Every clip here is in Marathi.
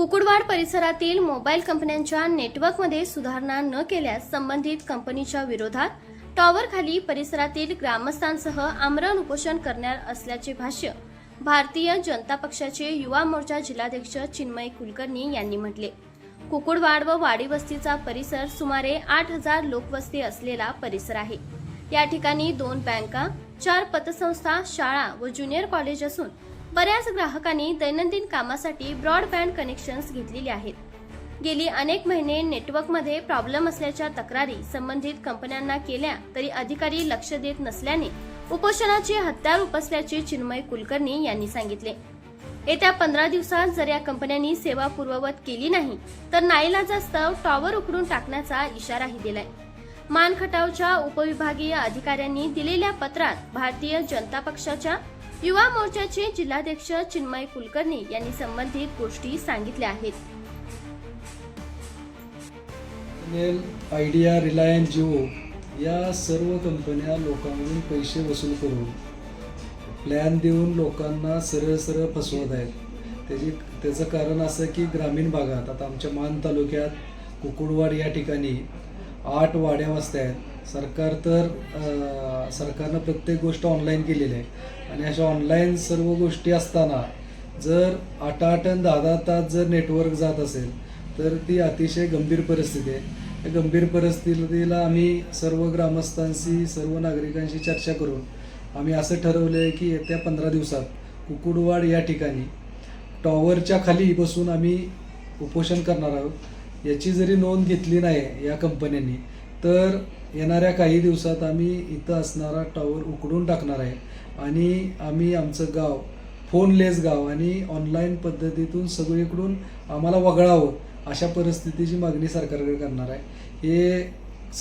कुकुडवाड परिसरातील मोबाईल कंपन्यांच्या नेटवर्कमध्ये सुधारणा न केल्यास संबंधित कंपनीच्या विरोधात टॉवरखाली परिसरातील ग्रामस्थांसह आमरण उपोषण करणार असल्याचे भाष्य भारतीय जनता पक्षाचे युवा मोर्चा जिल्हाध्यक्ष चिन्मय कुलकर्णी यांनी म्हटले. कुकुडवाड व वाडी वस्तीचा परिसर सुमारे आठ हजार लोकवस्ती असलेला परिसर आहे. या ठिकाणी दोन बँका चार पतसंस्था शाळा व ज्युनियर कॉलेज असून बऱ्याच ग्राहकांनी दैनंदिन कामासाठी ब्रॉडबँड कनेक्शन्स घेतलेली आहेत. गेली अनेक महिने नेटवर्कमध्ये प्रॉब्लेम असल्याच्या तक्रारी संबंधित कंपन्यांना केल्या तरी अधिकारी लक्ष देत नसल्याने उपोषणाची हत्यार उपसल्याचे चिन्मय कुलकर्णी यांनी सांगितले. येत्या पंधरा दिवसात जर या कंपन्यांनी सेवा पूर्ववत केली नाही तर नाईलाजास्तव टॉवर उकडून टाकण्याचा इशाराही दिलाय. मानखटावच्या उपविभागीय अधिकाऱ्यांनी दिलेल्या पत्रात भारतीय जनता पक्षाच्या युवा मोर्चाचे जिल्हाध्यक्ष चिन्मय कुलकर्णी यांनी संबंधित गोष्टी सांगितल्या आहेत. आयडिया रिलायन्स जिओ या सर्व कंपन्या लोकांकडून पैसे वसूल करून प्लॅन देऊन लोकांना सरळ सरळ फसवत आहेत. त्याची त्याचं कारण असं की ग्रामीण भागात आता आमच्या मान तालुक्यात कुकुडवाड या ठिकाणी आठ वाड्या वस्त्या आहेत. सरकार तर सरकारनं प्रत्येक गोष्ट ऑनलाईन केलेली आहे. आणि अशा ऑनलाईन सर्व गोष्टी असताना जर आठ आठ आणि दहा दहा तास जर नेटवर्क जात असेल तर ती अतिशय गंभीर परिस्थिती आहे. या गंभीर परिस्थितीला आम्ही सर्व ग्रामस्थांशी सर्व नागरिकांशी चर्चा करून आम्ही असं ठरवलं आहे की येत्या पंधरा दिवसात कुकुडवाड या ठिकाणी टॉवरच्या खाली बसून आम्ही उपोषण करणार आहोत. याची जरी नोंद घेतली नाही या कंपन्यांनी तर येणाऱ्या काही दिवसात आम्ही इथं असणारा टॉवर उकडून टाकणार आहे. आणि आम्ही आमचं गाव फोनलेस गाव आणि ऑनलाईन पद्धतीतून सगळीकडून आम्हाला वगळावं अशा परिस्थितीची मागणी सरकारकडे करणार आहे. हे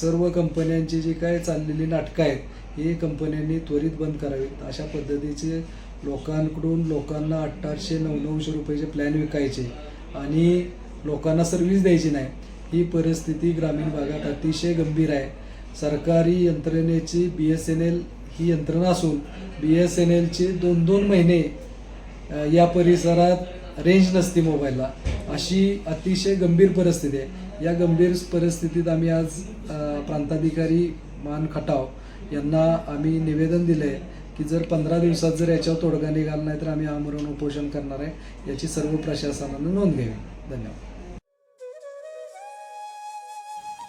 सर्व कंपन्यांची जी काय चाललेली नाटकं आहेत हे कंपन्यांनी त्वरित बंद करावीत. अशा पद्धतीचे लोकांकडून लोकांना अठ्ठाशे नऊ नऊशे रुपयाचे प्लॅन विकायचे आणि लोकांना सर्व्हिस द्यायची नाही. ही परिस्थिती ग्रामीण भागात अतिशय गंभीर आहे. सरकारी यंत्रणेची बी एस एन एल ही यंत्रणा असून बी एस एन एलचे दोन दोन महिने या परिसरात रेंज नसते मोबाईलला अशी अतिशय गंभीर परिस्थिती आहे. या गंभीर परिस्थितीत आम्ही आज प्रांताधिकारी मान खटाव यांना आम्ही निवेदन दिलं आहे की जर पंधरा दिवसात जर याच्यावर तोडगा निघाला नाही तर आम्ही आमरण उपोषण करणार आहे. याची सर्व प्रशासनानं नोंद घ्यावी. धन्यवाद.